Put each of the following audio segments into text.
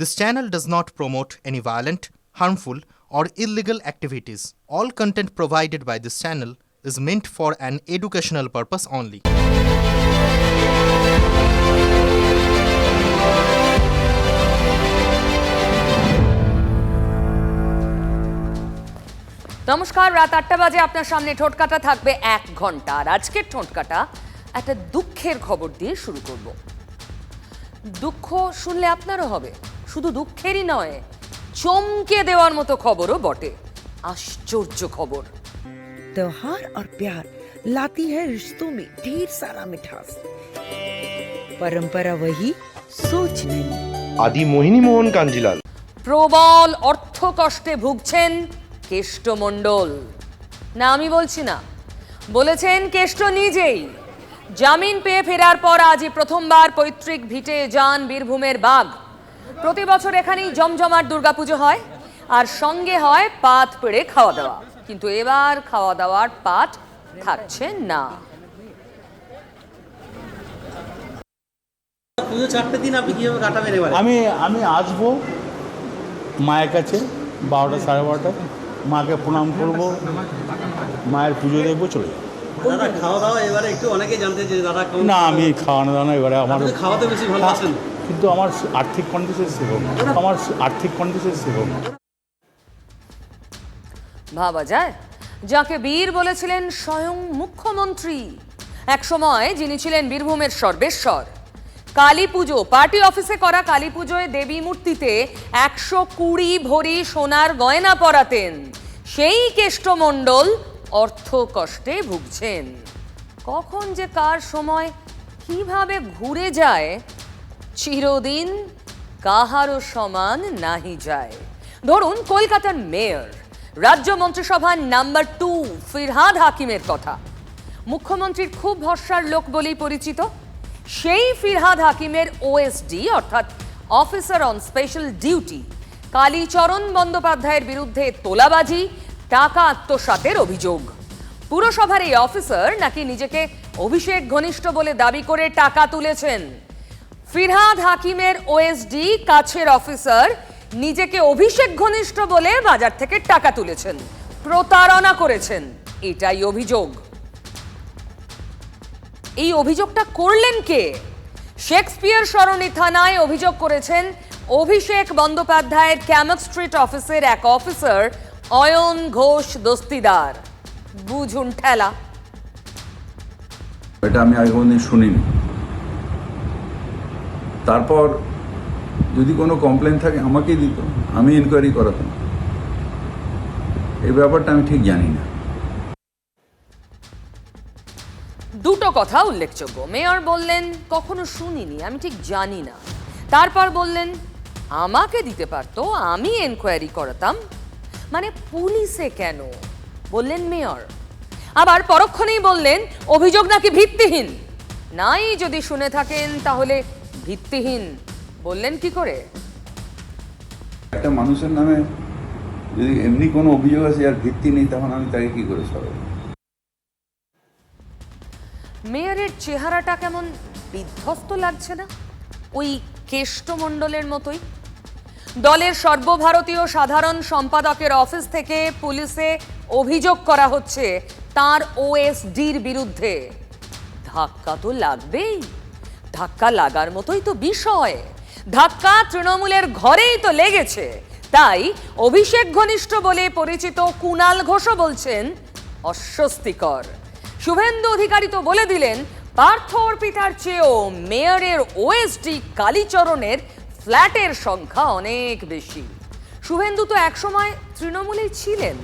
This channel does not promote any violent, harmful, or illegal activities. All content provided by this channel is meant for an educational purpose only. নমস্কার রাত আটটা বাজে আপনার সামনে ঠোঁটকাটা থাকবে এক ঘণ্টা আর আজকের ঠোঁটকাটা একটা দুঃখের খবর দিয়ে শুরু করব দুঃখ শুনলে আপনারও হবে শুধু দুঃখেরই নয় চমকে দেওয়ার মতো খবরও বটে আশ্চর্য খবর त्योहार और प्यार लाती है रिश्तों में ढेर सारा मिठास परंपरा वही सोच नहीं আদি মোহিনী মোহন কাঞ্জিলাল প্রবল অর্থ কষ্টে ভুগছেন কেষ্টমণ্ডল না আমি বলছি না বলেছেন কেষ্ট নিজেই জামিন পেয়ে ফেরার পর আজই প্রথমবার পৈতৃক ভিটে যান বীরভূমের বাঘ প্রতি বছর এখানেই জমজমাট দুর্গাপুজো হয় আর সঙ্গে হয় পাত পেড়ে খাওয়া দাওয়া। কিন্তু এবার খাওয়া দাওয়ার পাট থাকছে না। পুজো চারটে দিন আপনি কীভাবে কাটাবেন এবারে? আমি আমি আসব মায়ের কাছে বারোটা সাড়ে বারোটায়। মাকে প্রণাম করব। মায়ের পুজো দেখব চলে দাদা খাওয়া দাওয়া এবারে একটু অনেকে জানতে যে দাদা না আমি খাওয়ানো দাওয়ানো এবারে আমার খাওয়াতে বেশি ভালোবাসেন। কিন্তু আমার আর্থিক কন্ডিশন না। আমার আর্থিক কন্ডিশন না। ভাবা যায়? যাকে বীর বলেছিলেন স্বয়ং মুখ্যমন্ত্রী। একসময় যিনি ছিলেন বীরভূমের সর্বেশ্বর। কালী পুজো, পার্টি অফিসে করা কালী পুজোয় দেবী মূর্তিতে একশো কুড়ি ভরি সোনার গয়না পরাতেন। সেই কেষ্টমণ্ডল অর্থ কষ্টে ভুগছেন। কখন যে কার সময় কীভাবে ঘুরে যায় চিরদিন কাহারও সমান নাহি যায়। ধরুন কলকাতার মেয়র, রাজ্য মন্ত্রিসভার নাম্বার টু ফিরহাদ হাকিমের কথা। মুখ্যমন্ত্রীর খুব ভরসার লোক বলেই পরিচিত, সেই ফিরহাদ হাকিমের ওএসডি অর্থাৎ officer on special duty Kalicharan বন্দ্যোপাধ্যায়ের বিরুদ্ধে তোলাবাজি, টাকা আত্মসাতের অভিযোগ। পুরসভার এই অফিসার নাকি নিজেকে অভিষেক ঘনিষ্ঠ বলে দাবি করে টাকা তুলেছেন? ফিরহাদ হাকিমের ওএসডি কাছের অফিসার, নিজেকে অভিষেক ঘনিষ্ঠ বলে বাজার থেকে টাকা তুলেছেন। প্রতারণা করেছেন। এটাই অভিযোগ। এই অভিযোগটা করলেন কে? শেক্সপিয়ার সরণি থানায় অভিযোগ করেছেন অভিষেক বন্দ্যোপাধ্যায়ের ক্যামক স্ট্রিট অফিসের এক অফিসার, অয়ন ঘোষ দস্তিদার। বুঝুন ঠেলা। এটা আমি আগে কোনোদিন শুনিনি। তারপর যদি কোনো কমপ্লেন থাকে, আমাকেই দিত। আমি ইনকোয়ারি করাতাম। এই ব্যাপারটা আমি ঠিক জানি না। দুটো কথা উল্লেখযোগ্য। মেয়র বললেন, কখনো শুনিনি, আমি ঠিক জানি না। তারপর বললেন, আমাকে দিতে পারতো, আমি এনকোয়ারি করাতাম। মানে পুলিশে কেন? বললেন মেয়র। আবার পরক্ষণেই বললেন, অভিযোগ নাকি ভিত্তিহীন? নাই, যদি শুনে থাকেন, তাহলে ভিত্তিহীন বললেন কি করে? একটা মানুষের নামে যদি এমনি কোনো অভিযোগ আছে আর ভিত্তি নেই তখন আমি তাকে কি করে সরাবো? মেয়রের চেহারাটা কেমন বিধ্বস্ত লাগছে না? ওই কেষ্টমণ্ডলের মতোই। দলের সর্বভারতীয় সাধারণ সম্পাদকের অফিস থেকে পুলিশে অভিযোগ করা হচ্ছে তার ওএসডির বিরুদ্ধে। ধাক্কা তো লাগবেই। ধাক্কা লাগার মতোই তো বিষয়। ধাক্কা তৃণমূলের ঘরেই তো লেগেছে। তাই অভিষেক ঘনিষ্ঠ বলে পরিচিত কুণাল ঘোষও বলছেন, অস্বস্তিকর। শুভেন্দু অধিকারী তো বলে দিলেন, পার্থ অর্পিতার চেয়েও মেয়রের ওএসডি কালীচরণের ফ্ল্যাটের সংখ্যা অনেক বেশি। শুভেন্দু তো একসময় তৃণমূলেই ছিলেন।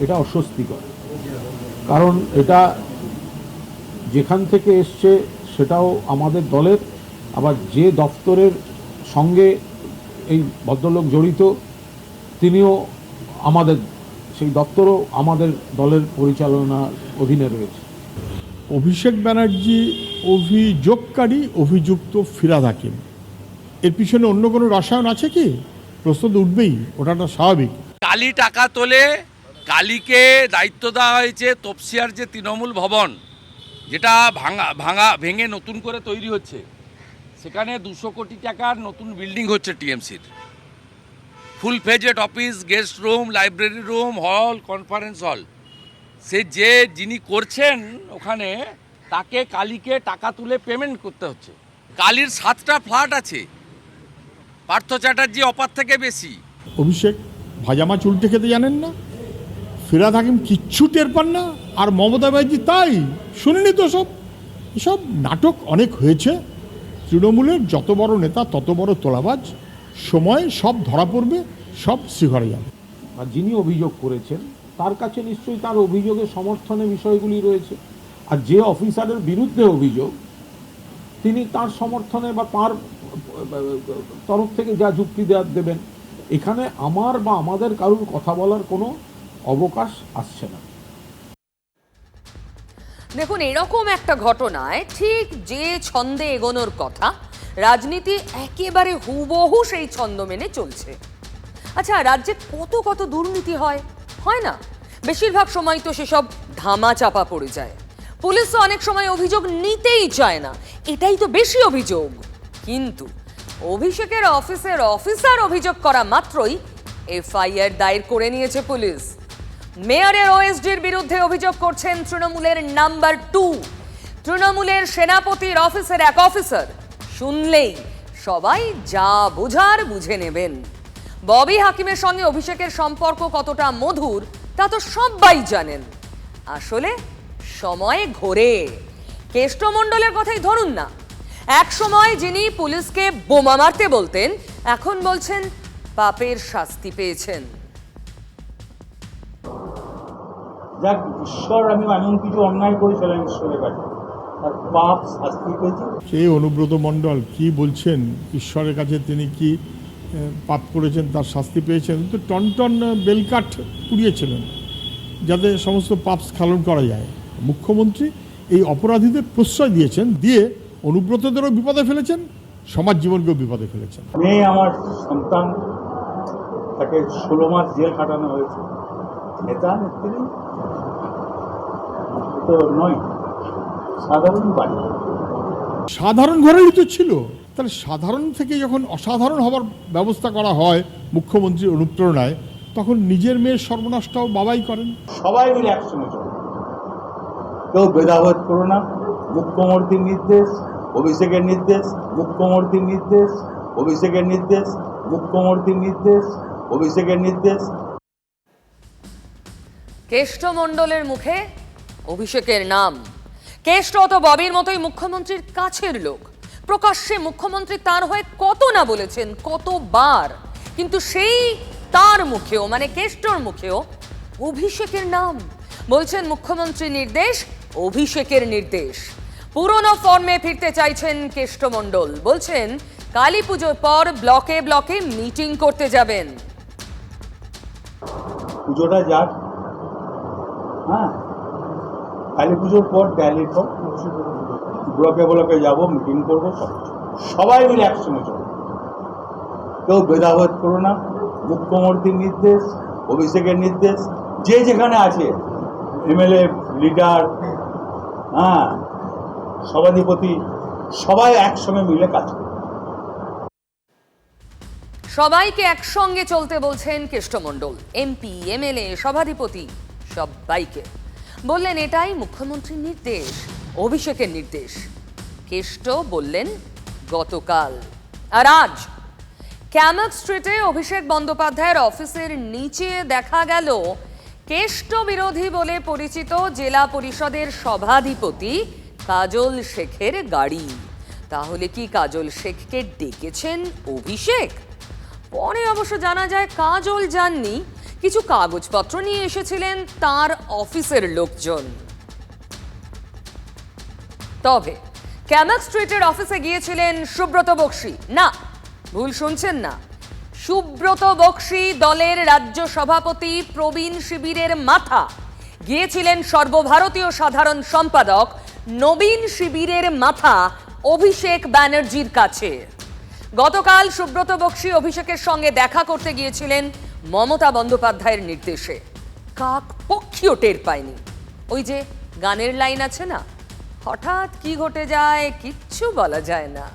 এটা অস্বস্তিকর। কারণ এটা যেখান থেকে এসছে সেটাও আমাদের দলের। আবার যে দপ্তরের সঙ্গে এই ভদ্রলোক জড়িত তিনিও আমাদের সেই দপ্তরও আমাদের দলের পরিচালনার অধীনে রয়েছে। অভিষেক ব্যানার্জি অভিযোগকারী অভিযুক্ত ফিরাদ হাকিম। এর পিছনে অন্য কোনো রসায়ন আছে কি? প্রশ্ন তো উঠবেই ওটা স্বাভাবিক। কালি টাকা তোলে কালীকে দায়িত্ব দেওয়া হয়েছে তপসিয়ার যে তৃণমূল ভবন যেটা ভাঙা ভাঙা, ভেঙে নতুন করে তৈরি হচ্ছে। সেখানে দুশো কোটি টাকার নতুন বিল্ডিং হচ্ছে টিএমসির। Full phased office guest room library room hall conference hall সে যে যিনি করছেন ওখানে, তাকে কালীকে টাকা তুলে পেমেন্ট করতে হচ্ছে। কালীর সাতটা ফ্ল্যাট আছে। পার্থ চ্যাটার্জি অপার থেকে বেশি। অভিষেক ভাজা মাছ উল্টে খেতে জানেন না? ফিরাদ হাকিম কিচ্ছু টের পান না, আর মমতা ব্যানার্জি তাই, শুনিনি তো সব। এসব নাটক অনেক হয়েছে। তৃণমূলের যত বড় নেতা, তত বড় তোলাবাজ। সময় সব ধরা পড়বে, সব শিখরে যাবে। আর যিনি অভিযোগ করেছেন, তার কাছে নিশ্চয়ই তার অভিযোগের সমর্থনে বিষয়গুলি রয়েছে। আর যে অফিসারের বিরুদ্ধে অভিযোগ, তিনি তার সমর্থনে বা তার তরফ থেকে যা যুক্তি দেওয়ার দেবেন, এখানে আমার বা আমাদের কারুর কথা বলার কোনো অবকাশ আসছে না। দেখুন, এরকম একটা ঘটনায় ঠিক যে ছন্দে এগোনোর কথা, রাজনীতি একেবারে হুবহু সেই ছন্দ মেনে চলছে। আচ্ছা রাজ্যে কত কত দুর্নীতি হয় হয় না? বেশিরভাগ সময় তো সেসব ধামা চাপা পড়ে যায়। পুলিশ তো অনেক সময় অভিযোগ নিতেই চায় না, এটাই তো বেশি অভিযোগ। কিন্তু অভিষেকের অফিসের অফিসার অভিযোগ করা মাত্রই এফআইআর দায়ের করে নিয়েছে পুলিশ। মেয়রের ওএসডির বিরুদ্ধে অভিযোগ করছেন তৃণমূলের নাম্বার টু। তৃণমূলের সেনাপতির অফিসের এক অফিসার। শুনলেই সবাই যা বোঝার বুঝে নেবেন। ববি হাকিমের সঙ্গে অভিষেকের সম্পর্ক কতটা মধুর, তা তো সবাই জানেন। আসলে সময় ঘোরে। কেষ্টমণ্ডলের কথাই ধরুন না। এক সময় যিনি পুলিশকে বোমা মারতে বলতেন, এখন বলছেন পাপের শাস্তি পেয়েছেন। যাক ঈশ্বর আমি এমন কিছু অন্যায় করেছিলাম ঈশ্বরের কাছে আর পাপ শাস্তি পেয়েছি। সেই অনুব্রত মণ্ডল কি বলছেন? ঈশ্বরের কাছে তিনি কি পাপ করেছেন তার শাস্তি পেয়েছেন? তো টনটন বেলকাঠ পুড়িয়েছিলেন যাতে সমস্ত পাপ স্খালন করা যায়। মুখ্যমন্ত্রী এই অপরাধীদের প্রশ্রয় দিয়েছেন দিয়ে অনুব্রতদেরও বিপদে ফেলেছেন সমাজ জীবনকেও বিপদে ফেলেছেন। মেয়ে আমার সন্তান তাকে ষোলো মাস জেল কাটানো হয়েছে। নেতা নেত্রী তো নয়। সাধারণ বাড়ি। সাধারণ ঘরেরই তো ছিল। তাহলে সাধারণ থেকে যখন অসাধারণ হবার ব্যবস্থা করা হয় মুখ্যমন্ত্রীর অনুপ্রেরণায় তখন নিজের মেয়ের সর্বনাশটাও বাবাই করেন। সবাই মিলে একসঙ্গে চলো। কেউ ভেদাভেদ করো না। মুখ্যমন্ত্রীর নির্দেশ অভিষেকের নির্দেশ মুখ্যমন্ত্রীর নির্দেশ অভিষেকের নির্দেশ মুখ্যমন্ত্রীর নির্দেশ অভিষেকের নির্দেশ। কেষ্টমণ্ডলের মুখে অভিষেকের নাম। কেষ্ট তো ববির মতোই মুখ্যমন্ত্রীর কাছের লোক। প্রকাশ্যে মুখ্যমন্ত্রী তার হয়ে কত না বলেছেন, কতবার। কিন্তু সেই তার মুখেও মানে কেষ্টর মুখেও অভিষেকের নাম। বলছেন মুখ্যমন্ত্রী নির্দেশ, অভিষেকের নির্দেশ। পুরনো ফর্মে ফিরতে চাইছেন কেষ্টমণ্ডল বলছেন, কালী পুজোর পর ব্লকে ব্লকে মিটিং করতে যাবেন। পুজোটা যাক। হ্যাঁ। কালী পুজোর পর ড্যালির পর ব্লকে ব্লকে যাব মিটিং করব, সব সবাই মিলে একসঙ্গে চলো। কেউ ভেদাভেদ করো না। মুখ্যমন্ত্রীর নির্দেশ, অভিষেকের নির্দেশ, যে যেখানে আছে, এমএলএ, লিডার হ্যাঁ সভাধিপতি, সবাই একসঙ্গে মিলে কাজ করো। সবাইকে একসঙ্গে চলতে বলছেন কেষ্টমণ্ডল এমপি, এমএলএ, সভাধিপতি, সবাইকে। বললেন, এটাই মুখ্যমন্ত্রীর নির্দেশ, অভিষেকের নির্দেশ। কেষ্ট বললেন, গতকাল। আর আজ ক্যামক স্ট্রিটে অভিষেক বন্দ্যোপাধ্যায়ের অফিসের নিচে দেখা গেল কেষ্ট বিরোধী বলে পরিচিত জেলা পরিষদের সভাধিপতি কাজল শেখের গাড়ি। তাহলে কি কাজল শেখকে ডেকেছেন অভিষেক? পরে অবশ্য জানা যায় কাজল যাননি কিছু কাগজপত্র নিয়ে এসেছিলেন তার অফিসের লোকজন। তবে, ক্যামাক স্ট্রিটের অফিসে গিয়েছিলেন সুব্রত বক্সি। না, ভুল শুনছেন না। সুব্রত বক্সি দলের রাজ্য সভাপতি প্রবীণ শিবিরের মাথা। গিয়েছিলেন সর্বভারতীয় সাধারণ সম্পাদক নবীন শিবিরের মাথা অভিষেক ব্যানার্জির কাছে। গতকাল সুব্রত বক্সি অভিষেকের সঙ্গে দেখা করতে গিয়েছিলেন মমতা বন্দ্যোপাধ্যায়ের নির্দেশে। কাক পক্ষীও টের পায়নি। ওই যে গানের লাইন আছে না? হঠাৎ কি ঘটে যায় কিচ্ছু বলা যায় না।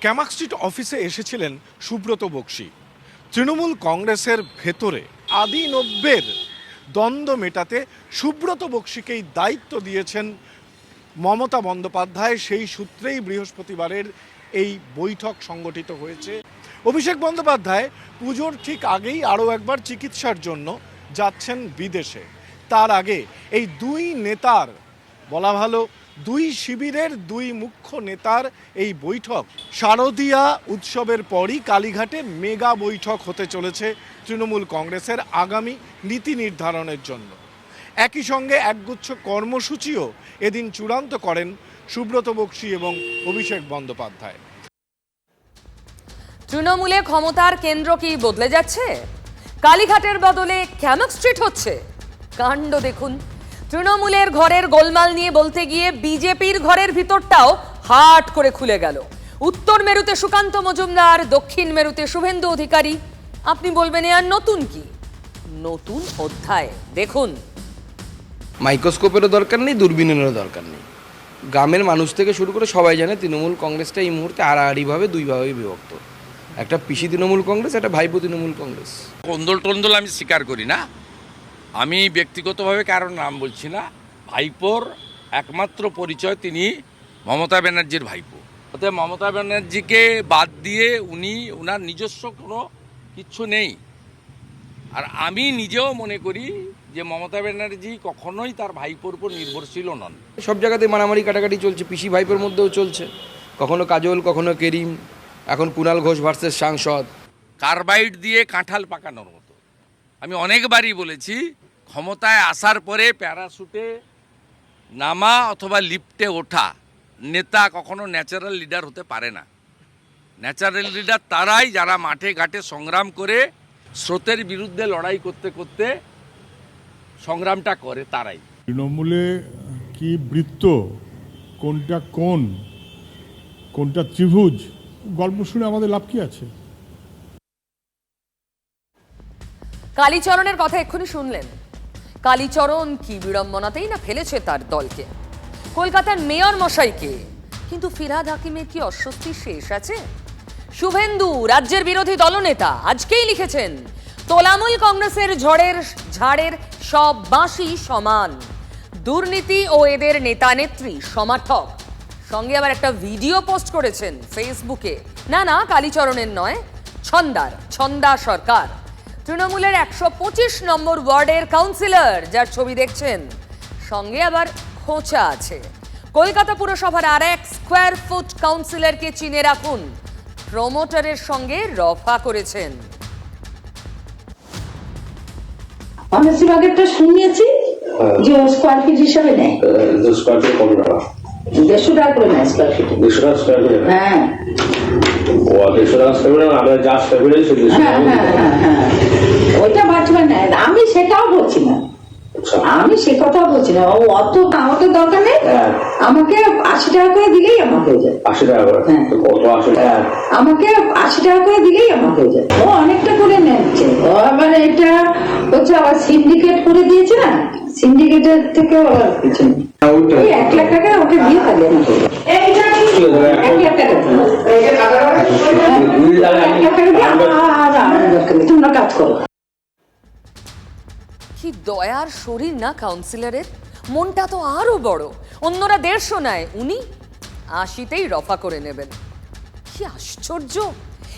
ক্যামাক স্ট্রিট অফিসে এসেছিলেন সুব্রত বক্সি। তৃণমূল কংগ্রেসের ভেতরে আদি নব্যের দ্বন্দ্ব মেটাতে সুব্রত বক্সিকেই দায়িত্ব দিয়েছেন মমতা বন্দ্যোপাধ্যায়। সেই সূত্রেই বৃহস্পতিবারের এই বৈঠক সংগঠিত হয়েছে। অভিষেক বন্দ্যোপাধ্যায় পুজোর ঠিক আগেই আরও একবার চিকিৎসার জন্য যাচ্ছেন বিদেশে। তার আগে এই দুই নেতার, বলা ভালো, দুই শিবিরের দুই মুখ্য নেতার এই বৈঠক শারদীয়া উৎসবের পরই কালীঘাটে মেগা বৈঠক হতে চলেছে তৃণমূল কংগ্রেসের আগামী নীতি নির্ধারণের জন্য। একই সঙ্গে একগুচ্ছ কর্মসূচিও এদিন চূড়ান্ত করেন সুব্রত বক্সি এবং অভিষেক বন্দ্যোপাধ্যায়। তৃণমূলে ক্ষমতার কেন্দ্র কি বদলে যাচ্ছে? কালীঘাটের বদলে ক্যামক স্ট্রিট হচ্ছে? কাণ্ড দেখুন। তৃণমূলের ঘরের গোলমাল নিয়ে বলতে গিয়ে বিজেপির ঘরের ভিতরটাও হাট করে খুলে গেল। উত্তর মেরুতে সুকান্ত মজুমদার, দক্ষিণ মেরুতে শুভেন্দু অধিকারী। আপনি বলবেন আর নতুন কি? নতুন অধ্যায়। দেখুন। মাইক্রোস্কোপেরও দরকার নেই দূরবীনেরও দরকার নেই। গ্রামের মানুষ থেকে শুরু করে সবাই জানে তৃণমূল কংগ্রেসটা এই মুহূর্তে আড়াআড়িভাবে দুই ভাগে বিভক্ত। একটা পিসি তৃণমূল কংগ্রেস একটা ভাইপো তৃণমূল কংগ্রেস। কন্দল টন্দল আমি স্বীকার করি না। আমি ব্যক্তিগতভাবে কারোর নাম বলছি না। ভাইপোর একমাত্র পরিচয় তিনি মমতা ব্যানার্জির ভাইপো। অতএব মমতা ব্যানার্জিকে বাদ দিয়ে উনি ওনার নিজস্ব কোনো কিচ্ছু নেই। আর আমি নিজেও মনে করি যে মমতা ব্যানার্জি কখনোই তার ভাইপোর উপর নির্ভরশীল নন। সব জায়গাতে মারামারি কাটাকাটি চলছে পিসি ভাইপোর মধ্যেও চলছে। কখনো কাজল কখনো কেরিম এখন কুণাল ঘোষ ভার্সেস সাংসদ। কার্বাইড দিয়ে কাঁঠাল পাকানোর মতো। আমি অনেকবারই বলেছি ক্ষমতায় আসার পরে প্যারাশুটে নামা অথবা লিফটে ওঠা নেতা কখনো ন্যাচারাল লিডার হতে পারে না। ন্যাচারাল লিডার তারাই যারা মাঠে ঘাটে সংগ্রাম করে স্রোতের বিরুদ্ধে লড়াই করতে করতে সংগ্রামটা করে তারাই। তৃণমূলে কি বৃত্ত কোনটা কোন কোনটা ত্রিভুজ গল্প শুনে আমাদের লাভ কি আছে? কালীচরণের কথা এক্ষুনি শুনলেন। কালীচরণ কি বিড়ম্বনাতেই না ফেলেছে তার দলকে? কলকাতার মেয়র মশাইকে। কিন্তু ফিরহাদ হাকিমের কি অস্বস্তি শেষ আছে? শুভেন্দু, রাজ্যের বিরোধী দলনেতা, আজকেই লিখেছেন, তোলামূল কংগ্রেসের ঝড়ের, ঝাড়ের সব বাঁশি সমান। দুর্নীতি ও এদের নেতা নেত্রী সমর্থক। সঙ্গে আবার একটা ভিডিও পোস্ট করেছেন ফেসবুকে। না না কালীচরণের নয় ছন্দার ছন্দা সরকার। তৃণমূলের একশো পঁচিশ নম্বর ওয়ার্ডের কাউন্সিলর যার ছবি দেখছেন। সঙ্গে আবার খোঁচা আছে। কলকাতা পুরসভার আর এক স্কোয়ার ফুট কাউন্সিলরকে চিনে রাখুন। প্রমোটারের সঙ্গে রফা করেছেন। বাগেরটা শুনিয়েছি যে স্কোয়ার ফিট হিসাবে নেয়। স্কোয়ার ফিট কত টাকা? দেড়শো টাকা করে নেয় স্কোয়ার ফিটে দেড়শো টাকা স্কোয়ার ফিট হ্যাঁ। ও দেড়শো টাকা স্কোয়ার ফিট আমরা যা স্কোয়ার ফিট হ্যাঁ হ্যাঁ হ্যাঁ হ্যাঁ। ওইটা বাঁচবে না আমি সেটাও বলছি না। আমি সে কথা বলছি না। ও অত আমাকে দরকার নেই। হ্যাঁ। আমাকে আশি টাকা করে দিলেই আমার হয়ে যায়। আশি টাকা করে? হ্যাঁ। কত আশি টাকা? আমাকে আশি টাকা করে দিলেই আমার হয়ে যায়। ও অনেকটা করে নিচ্ছে ও আবার এটা হচ্ছে আবার সিন্ডিকেট করে দিয়েছে না? সিন্ডিকেটের থেকে আবার কিছু নেই। ওই এক লাখ টাকা ওকে দিয়ে তাহলে আমার এক লাখ টাকা। দিও। এক লাখ টাকা দিয়ে আমার দরকার তোমরা কাজ করো। কি দয়ার শরীর না কাউন্সিলরের মনটা তো আরও বড়। অন্যরা দেড়শো নেয়। উনি আশিতেই রফা করে নেবেন। কি আশ্চর্য!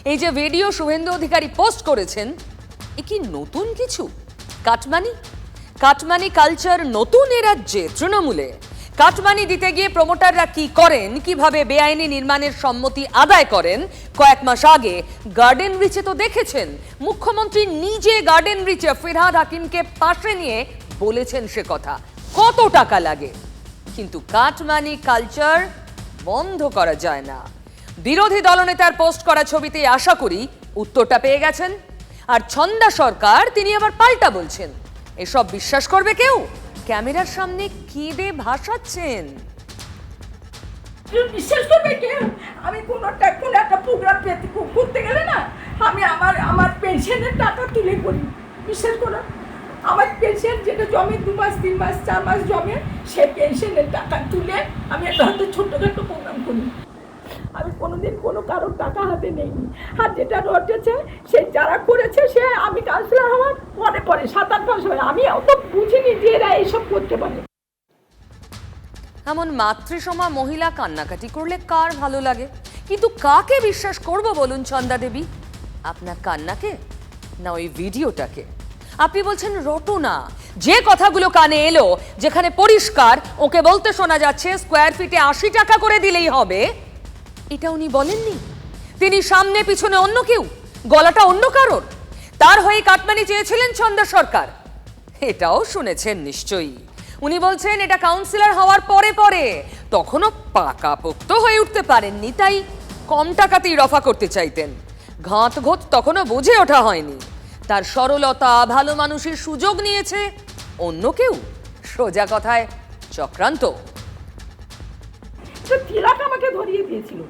এই যে ভিডিও শুভেন্দু অধিকারী পোস্ট করেছেন, এ কি নতুন কিছু? কাটমানি? কাটমানি কালচার নতুন এ রাজ্যে তৃণমূলে। কাটমানি দিতে গিয়ে প্রমোটাররা কি করেন? কীভাবে বেআইনি নির্মাণের সম্মতি আদায় করেন? কয়েক মাস আগে গার্ডেন রিচে তো দেখেছেন। মুখ্যমন্ত্রী নিজে গার্ডেন রিচে ফিরহাদ হাকিমকে পাশে নিয়ে বলেছেন সে কথা। কত টাকা লাগে? কিন্তু কাটমানি কালচার বন্ধ করা যায় না। বিরোধী দলনেতার পোস্ট করা ছবিতে আশা করি উত্তরটা পেয়ে গেছেন। আর ছন্দা সরকার, তিনি আবার পাল্টা বলছেন। এসব বিশ্বাস করবে কেউ? ক্যামেরার সামনে কেঁদে ভাসাচ্ছেন? বিশ্বাস করবে কেউ আমি কোনোটা কোনো একটা প্রোগ্রাম পেতে করতে গেলে না, আমি আমার আমার পেনশনের টাকা তুলে করি। বিশ্বাস করো, আমার পেনশন যেটা জমে দু মাস, তিন মাস, চার মাস জমে, সেই পেনশনের টাকা তুলে আমি একটা হয়তো ছোট্টখাটো প্রোগ্রাম করি। আমি কোনোদিন কোনো কারোর টাকা হাতে নেইনি। আর যেটা রটেছে সে যারা করেছে, সে আমি কাউন্সিলর হওয়ার পরে পরে সাত আট মাস হয়। আমি অত বুঝিনি যে এরা এইসব করতে পারে। এমন মাতৃসমা মহিলা কান্নাকাটি করলে কার ভালো লাগে? কিন্তু কাকে বিশ্বাস করব বলুন চন্দা দেবী? আপনার কান্নাকে না ওই ভিডিওটাকে? আপনি বলছেন রটনা। যে কথাগুলো কানে এলো, যেখানে পরিষ্কার, ওকে বলতে শোনা যাচ্ছে স্কোয়ার ফিটে আশি টাকা করে দিলেই হবে। এটা উনি বলেননি। তিনি সামনে পিছনে অন্য কেউ, গলাটা অন্য কারোর। তার হয়ে কাটমানি চেয়েছিলেন চন্দা সরকার। এটাও শুনেছেন নিশ্চয়ই। উনি বলছেন, এটা কাউন্সিলর হওয়ার পরে পরে, তখনও পাকাপোক্ত হয়ে উঠতে পারেননি, তাই কম টাকাতেই রফা করতে চাইতেন। ঘাত ঘোত তখনও বুঝে ওঠা হয়নি। তার সরলতা, ভালো মানুষের সুযোগ নিয়েছে অন্য কেউ। সোজা কথায়, চক্রান্ত। তো তিলক আমাকে ধরিয়ে দিয়েছিল।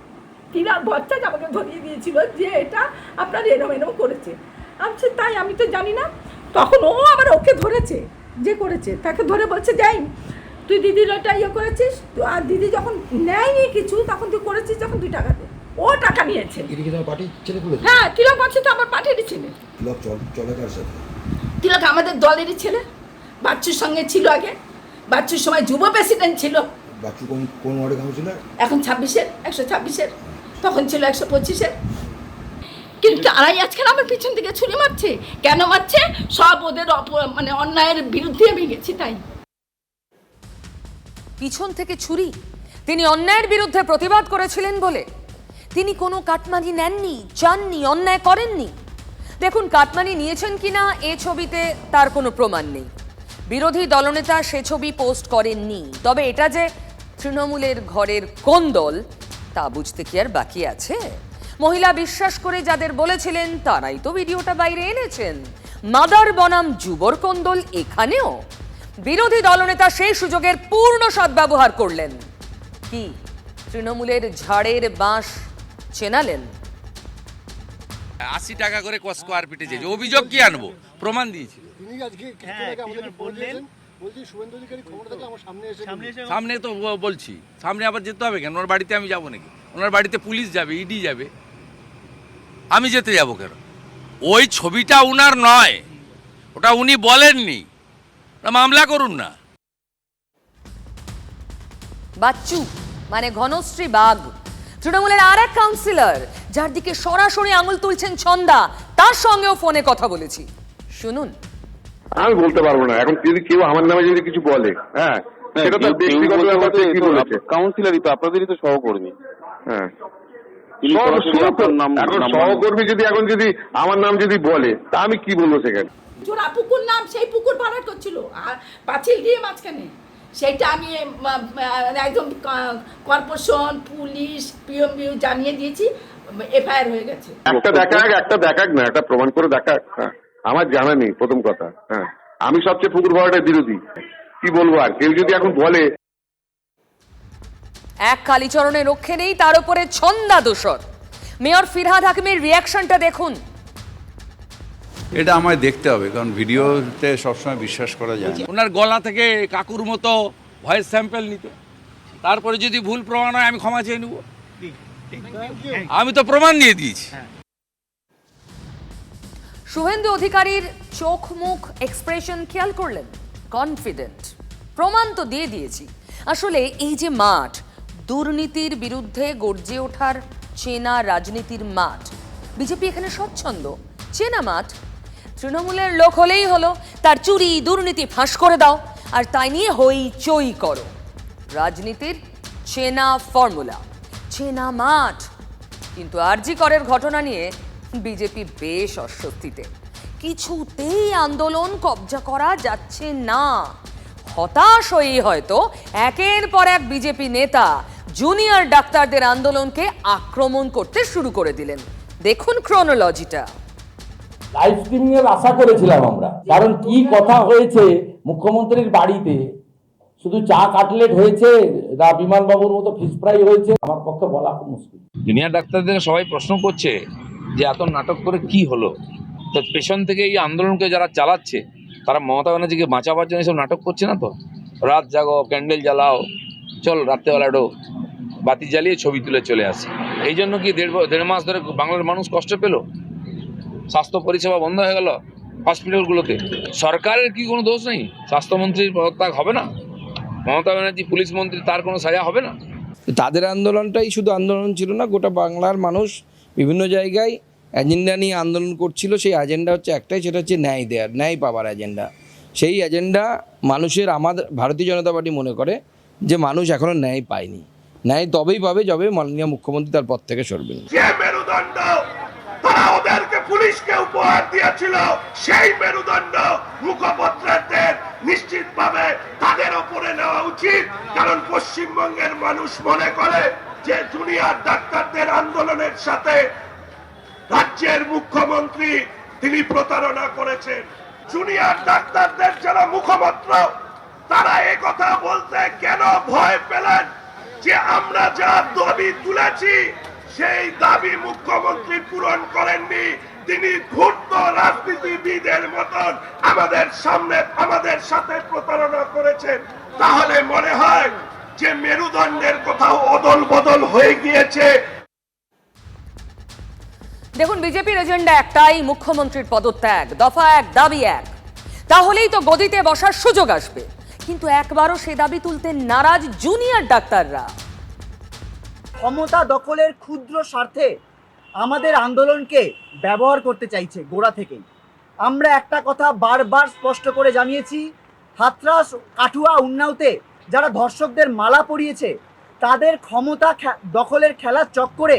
তিলক ভট্টাচ আমাকে ধরিয়ে দিয়েছিল যে এটা আপনার এরম এরম করেছে। আমি তাই আমি তো জানি না। তখন ও আবার ওকে ধরেছে যে করেছে। তাকে ধরে বলছে যাই তুই দিদির ওটা ইয়ে করেছিস আর দিদি যখন নেয়নি কিছু তখন তুই করেছিস যখন তুই টাকা দে ও টাকা নিয়েছে। হ্যাঁ তিলক বলছে তো আমার পাঠিয়ে ছেলে? তিলক আমাদের দলেরই ছেলে? বাচ্চুর সঙ্গে ছিল আগে। বাচ্চুর সময় যুব প্রেসিডেন্ট ছিল। এখন ছাব্বিশের একশো ছাব্বিশের তখন ছিল একশো পঁচিশের। কিন্তু তারাই আজকাল আমার পিছন থেকে ছুরি মারছে। কেন মারছে? সব ওদের অপ- মানে অন্যায়ের বিরুদ্ধে আমি গেছি তাই। পিছন থেকে ছুরি? তিনি অন্যায়ের বিরুদ্ধে প্রতিবাদ করেছিলেন বলে। তিনি কোনো কাটমানি নেননি চাননি অন্যায় করেননি। দেখুন কাটমানি নিয়েছেন কিনা এ ছবিতে তার কোনো প্রমাণ নেই। বিরোধী দলনেতা সে ছবি পোস্ট করেননি। তবে এটা যে তৃণমূলের ঘরের কোন দল তা বুঝতে কি আর বাকি আছে? মহিলা বিশ্বাস করে যাদের বলেছিলেন তারাই তো ভিডিওটা বাইরে এনেছেন। মাদার বনাম যুবর কোন্দল এখানেও? বিরোধী দলনেতা সেই সুযোগের পূর্ণ সদ্ব্যবহার করলেন। কি? তৃণমূলের ঝাড়ের বাঁশ চেনালেন? আশি টাকা করে স্কোয়ার ফিটে চেয়েছে অভিযোগ কি আনব? প্রমাণ দিয়েছি সামনে তো বলছি। সামনে আবার যেতে হবে কেন? ওনার বাড়িতে আমি যাব নাকি? ওনার বাড়িতে পুলিশ যাবে ইডি যাবে। আমি যেতে যাব কেন? ওই ছবিটা উনার নয়। ওটা উনি বলেননি। ওটা মামলা করুন না। বাচ্চু মানে ঘনশ্রী বাঘ তৃণমূলের আর এক কাউন্সিলর যার দিকে সরাসরি আঙুল তুলছেন ছন্দা তার সঙ্গেও ফোনে কথা বলেছি। শুনুন। আমি বলতে পারব না। এখন যদি কেউ আমার নামে যদি কিছু বলে হ্যাঁ সেটা তো ব্যক্তিগত ব্যাপার কি বলেছে? কাউন্সিলরই তো আপনাদেরই তো সহকর্মী। হ্যাঁ। সহকর্মী। যদি এখন যদি আমার নাম যদি বলে তা আমি কি বলব সেখানে? জোড়া পুকুর নাম সেই পুকুর করছিল। আর পাঁচিল দিয়ে মাঝখানে। সেইটা আমি একদম কর্পোরেশন পুলিশ পিএমবিউ জানিয়ে দিয়েছি। এফআইআর হয়ে গেছে। একটা দেখাক একটা দেখাক না একটা প্রমাণ করে দেখাক। হ্যাঁ। আমার জানা নেই প্রথম কথা। হ্যাঁ। আমি সবচেয়ে পুকুর ভরাটের বিরোধী। কি বলব আর? কেউ যদি এখন বলে এক কালীচরণে রক্ষে নেই তার উপরে ছন্দা দোষর মেয়র ফিরহাদ হাকিমের রিয়াকশনটা দেখুন। এটা আমায় দেখতে হবে কারণ ভিডিওতে সবসময় বিশ্বাস করা যায় ওনার গলা থেকে কাকুর মতো ভয়েস স্যাম্পল নিতে। তারপরে যদি ভুল প্রমাণ হয় আমি ক্ষমা চেয়ে নেব। আমি তো প্রমাণ দিয়ে দিয়েছি। শুভেন্দু অধিকারীর চোখ মুখ এক্সপ্রেশন খেয়াল করলেন? কনফিডেন্ট প্রমাণ তো দিয়ে দিয়েছি। আসলে এই যে মাঠ, দুর্নীতির বিরুদ্ধে গর্জে ওঠার চেনা রাজনীতির মাঠ, বিজেপি এখানে স্বচ্ছন্দ। চেনা মাঠ, তৃণমূলের লোক হলেই হলো, তার চুরি, দুর্নীতি ফাঁস করে দাও, আর তাই নিয়ে হইচই করো। রাজনীতির চেনা ফর্মুলা চেনা মাঠ, কিন্তু আরজি করের ঘটনা নিয়ে বিজেপি বেশ অস্বস্তিতে। কিছুতেই আন্দোলন কবজা করা যাচ্ছে না। হতাশ হয়েই হয়তো একের পর এক বিজেপি নেতা জুনিয়র ডাক্তারদের আন্দোলনকে আক্রমণ করতে শুরু করে দিলেন। দেখুন ক্রোনোলজিটা লাইভ স্ট্রিমিং এর আশা করেছিলাম আমরা। কারণ কি কথা হয়েছে মুখ্যমন্ত্রীর বাড়িতে শুধু চা কাটলেট হয়েছে না বিমানবাবুর মতো ফিস ফ্রাই হয়েছে আমার পক্ষে বলা খুব মুশকিল। জুনিয়র ডাক্তারদের সবাই প্রশ্ন করছে যে এত নাটক করে কি হলো? তো পেছন থেকে এই আন্দোলনকে যারা চালাচ্ছে, তারা মমতা ব্যানার্জিকে বাঁচাবার জন্য সব নাটক করছে না তো? রাত জাগো ক্যান্ডেল জ্বালাও, চল রাত্রেবেলা একটু বাতি জ্বালিয়ে ছবি তুলে চলে আসে। এই জন্য কি দেড় দেড় মাস ধরে বাংলার মানুষ কষ্ট পেল? স্বাস্থ্য পরিষেবা বন্ধ হয়ে গেল হসপিটালগুলোতে। সরকারের কি কোনো দোষ নেই? স্বাস্থ্যমন্ত্রীর পদত্যাগ হবে না? মমতা ব্যানার্জি পুলিশ মন্ত্রী তার কোনো সাজা হবে না? তাদের আন্দোলনটাই শুধু আন্দোলন ছিল না, গোটা বাংলার মানুষ বিভিন্ন জায়গায় এজেন্ডা নিয়ে আন্দোলন করছিল, সেই এজেন্ডা হচ্ছে একটাই, সেটা হচ্ছে ন্যায় দেওয়ার ন্যায় পাওয়ার এজেন্ডা সেই এজেন্ডা মানুষের আমাদের, ভারতীয় জনতা পার্টি মনে করে যে মানুষ এখনও ন্যায় পায়নি। ন্যায় তবেই পাবে যবে মাননীয় মুখ্যমন্ত্রী তার পদ থেকে সরবেন। পুলিশকে উপহার দিয়েছিল, সেই মেরুদণ্ড নিশ্চিতভাবে তাদের ওপরে নেওয়া উচিত। কারণ পশ্চিমবঙ্গের মানুষ মনে করে যে জুনিয়র ডাক্তারদের আন্দোলনের সাথে রাজ্যের মুখ্যমন্ত্রী তিনি প্রতারণা করেছেন। জুনিয়র ডাক্তারদের যারা মুখপত্র তারা কথা বলতে কেন ভয় পেলেন? যে আমরা যা দাবি তুলেছি, সেই দাবি মুখ্যমন্ত্রী পূরণ করেননি। তিনি ধূর্ত রাজনীতিবিদের মতন আমাদের সামনে, আমাদের সাথে প্রতারণা করেছেন। তাহলে মনে হয় যে মেরুদণ্ডের কোথাও অদল বদল হয়ে গিয়েছে। দেখুন বিজেপির এজেন্ডা একটাই মুখ্যমন্ত্রীর পদত্যাগ। দফা এক দাবি এক। তাহলেই তো গদিতে বসার সুযোগ আসবে। কিন্তু একবারও সে দাবি তুলতে নারাজ জুনিয়র ডাক্তাররা। ক্ষমতা দখলের ক্ষুদ্র স্বার্থে আমাদের আন্দোলনকে ব্যবহার করতে চাইছে গোড়া থেকেই। আমরা একটা কথা বারবার স্পষ্ট করে জানিয়েছি হাতরাস কাঠুয়া উন্নাওতে যারা ধর্ষকদের মালা পরিয়েছে, তাদের ক্ষমতা দখলের খেলার চক্করে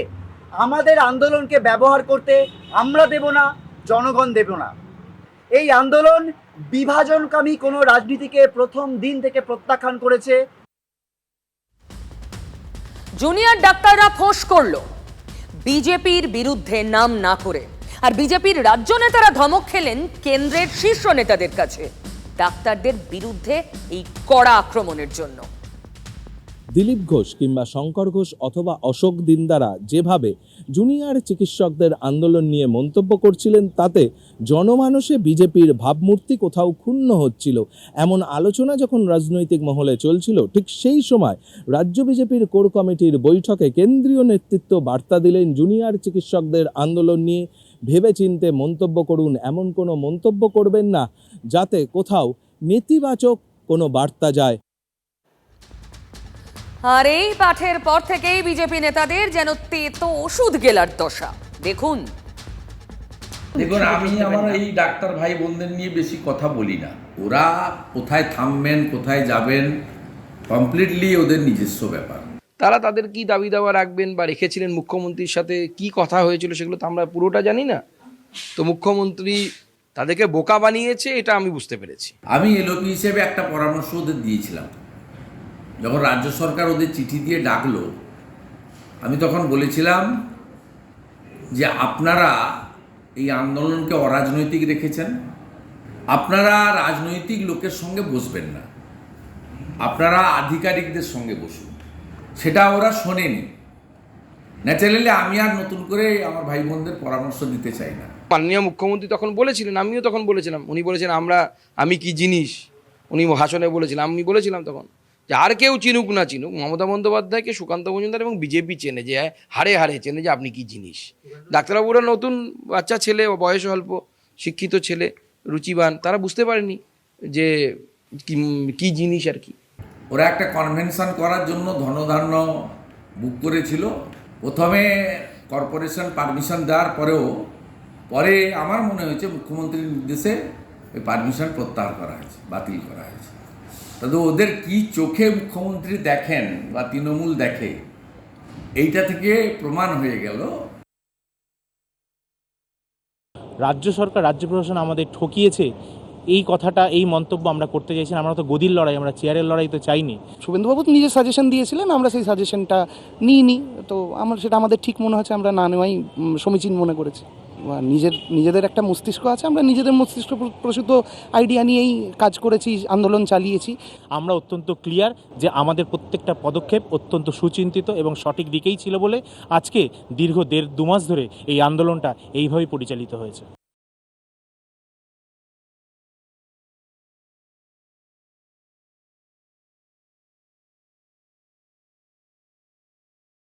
আমাদের আন্দোলনকে ব্যবহার করতে আমরা দেব না, জনগণ দেব না। এই আন্দোলন বিভাজনকামী কোনো রাজনীতিকে প্রথম দিন থেকে প্রত্যাখ্যান করেছে। জুনিয়র ডাক্তাররা ফোঁস করল। বিজেপির বিরুদ্ধে নাম না করে। আর বিজেপির রাজ্য নেতারা ধমক খেলেন কেন্দ্রের শীর্ষ নেতাদের কাছে। ডাক্তারদের বিরুদ্ধে এই কড়া আক্রমণের জন্য। দিলীপ ঘোষ কিংবা শঙ্কর ঘোষ অথবা অশোক দিনদারা যেভাবে জুনিয়র চিকিৎসকদের আন্দোলন নিয়ে মন্তব্য করছিলেন, তাতে জনমানসে বিজেপির ভাবমূর্তি কোথাও ক্ষুণ্ণ হচ্ছিল। এমন আলোচনা যখন রাজনৈতিক মহলে চলছিল, ঠিক সেই সময় রাজ্য বিজেপির কোর কমিটির বৈঠকে কেন্দ্রীয় নেতৃত্ব বার্তা দিলেন জুনিয়র চিকিৎসকদের আন্দোলন নিয়ে ভেবেচিন্তে মন্তব্য করুন। এমন কোনো মন্তব্য করবেন না যাতে কোথাও নেতিবাচক কোনো বার্তা যায়। আর এই পাঠের পর থেকেই বিজেপি নেতাদের যেন তেতো ওষুধ গেলার দশা। দেখুন। দেখুন আমি আমার এই ডাক্তার ভাই বোনদের নিয়ে বেশি কথা বলি না। ওরা কোথায় থামবেন কোথায় যাবেন কমপ্লিটলি ওদের নিজস্ব ব্যাপার। তারা তাদের কি দাবি দাওয়া রাখবেন বা রেখেছিলেন মুখ্যমন্ত্রীর সাথে কি কথা হয়েছিল সেগুলো তো আমরা পুরোটা জানি না। তো মুখ্যমন্ত্রী তাদেরকে বোকা বানিয়েছে, এটা আমি বুঝতে পেরেছি। আমি এলওপি হিসেবে একটা পরামর্শ ওদের দিয়েছিলাম। যখন রাজ্য সরকার ওদের চিঠি দিয়ে ডাকলো, আমি তখন বলেছিলাম যে আপনারা এই আন্দোলনকে অরাজনৈতিক রেখেছেন। আপনারা রাজনৈতিক লোকের সঙ্গে বসবেন না। আপনারা আধিকারিকদের সঙ্গে বসুন। সেটা ওরা শোনেনি। ন্যাচারালি আমি আর নতুন করে আমার ভাই বোনদের পরামর্শ দিতে চাই না। মাননীয় মুখ্যমন্ত্রী তখন বলেছিলেন, আমিও তখন বলেছিলাম, উনি বলেছেন, আমরা, আমি কি জিনিস? উনি ভাষণে বলেছিলেন, আমি বলেছিলাম তখন যে, আর কেউ চিনুক না চিনুক, মমতা বন্দ্যোপাধ্যায়কে সুকান্ত মজুমদার এবং বিজেপি চেনে যে, হারে হাড়ে চেনে যে, আপনি কি জিনিস? ডাক্তারবাবুরা নতুন বাচ্চা ছেলে, বয়স অল্প, শিক্ষিত ছেলে, রুচিবান, তারা বুঝতে পারেনি যে কি জিনিস আর কি। ওরা একটা কনভেনশন করার জন্য ধনধান্য বুক করেছিল। প্রথমে কর্পোরেশন পারমিশন দেওয়ার পরেও, পরে আমার মনে হয়েছে মুখ্যমন্ত্রীর নির্দেশে ওই পারমিশন প্রত্যাহার করা হয়েছে, বাতিল করা হয়েছে। তবে ওদের কি চোখে মুখ্যমন্ত্রী দেখেন বা তৃণমূল দেখে, এইটা থেকে প্রমাণ হয়ে গেল। রাজ্য সরকার, রাজ্য প্রশাসন আমাদের ঠকিয়েছে এই কথাটা এই মন্তব্য আমরা করতে চাইছি আমরা তো গদির লড়াই আমরা চেয়ারের লড়াই তো চাইনি। শুভেন্দুবাবু তো নিজে সাজেশন দিয়েছিলেন আমরা সেই সাজেশনটা নিইনি। তো আমার সেটা আমাদের ঠিক মনে হচ্ছে আমরা না নেওয়াই সমীচীন মনে করেছি। বা নিজের নিজেদের একটা মস্তিষ্ক আছে আমরা নিজেদের মস্তিষ্ক প্র- প্রসূত আইডিয়া নিয়েই কাজ করেছি আন্দোলন চালিয়েছি। আমরা অত্যন্ত ক্লিয়ার যে আমাদের প্রত্যেকটা পদক্ষেপ অত্যন্ত সুচিন্তিত এবং সঠিক দিকেই ছিল বলে আজকে দীর্ঘ দেড় দু মাস ধরে এই আন্দোলনটা এইভাবেই পরিচালিত হয়েছে।